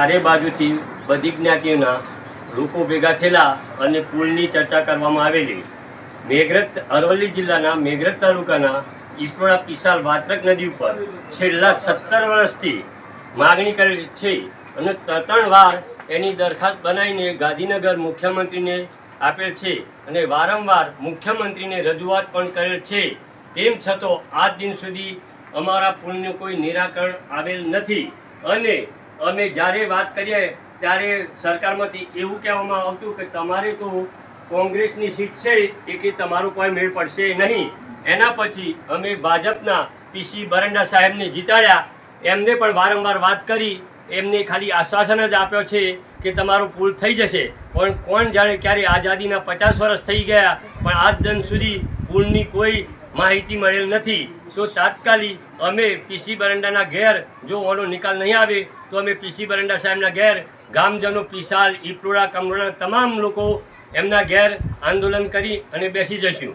ચારે બાજુથી બધી જ્ઞાતિઓના લોકો ભેગા થયેલા અને પુલની ચર્ચા કરવામાં આવેલી. મેઘરજ અરવલ્લી જિલ્લાના મેઘરજ તાલુકાના ઈપરોડા પિસાલ વાત્રક નદી ઉપર છેલ્લા સત્તર વર્ષથી માગણી કરેલી છે અને ત્રણ વાર એની દરખાસ્ત બનાવીને ગાંધીનગર મુખ્યમંત્રીને આપેલ છે અને વારંવાર મુખ્યમંત્રીને રજૂઆત પણ કરેલ છે. તેમ છતાં આજ દિન સુધી અમારા પુલનું કોઈ નિરાકરણ આવેલ નથી અને અમે જ્યારે વાત કરીએ, ત્યારે સરકારમાંથી એવું કહેવામાં આવતું કે તમારે તો કોંગ્રેસની સીટ છે એ કે તમારું કોઈ મેળ પડશે નહીં. એના પછી અમે ભાજપના પીસી બરંડા સાહેબને જીતાડ્યા. એમને પણ વારંવાર વાત કરી. એમને ખાલી આશ્વાસન જ આપ્યો છે કે તમારો પુલ થઈ જશે. પણ કોણ જાણે ક્યારે આઝાદીના પચાસ વર્ષ થઈ ગયા, પણ આજ દિન સુધી પુલની કોઈ માહિતી મળેલ નથી. તો તાત્કાલિક અમે પીસી બરંડાના ઘેર જો ઓનો નિકાલ નહીં આવે, તો અમે પીસી બરંડા સાહેબના ઘેર, ગામજનો પીસાલ, ઈપરોડા, કમરોડા, તમામ લોકો એમના ઘેર આંદોલન કરી અને બેસી જઈશું.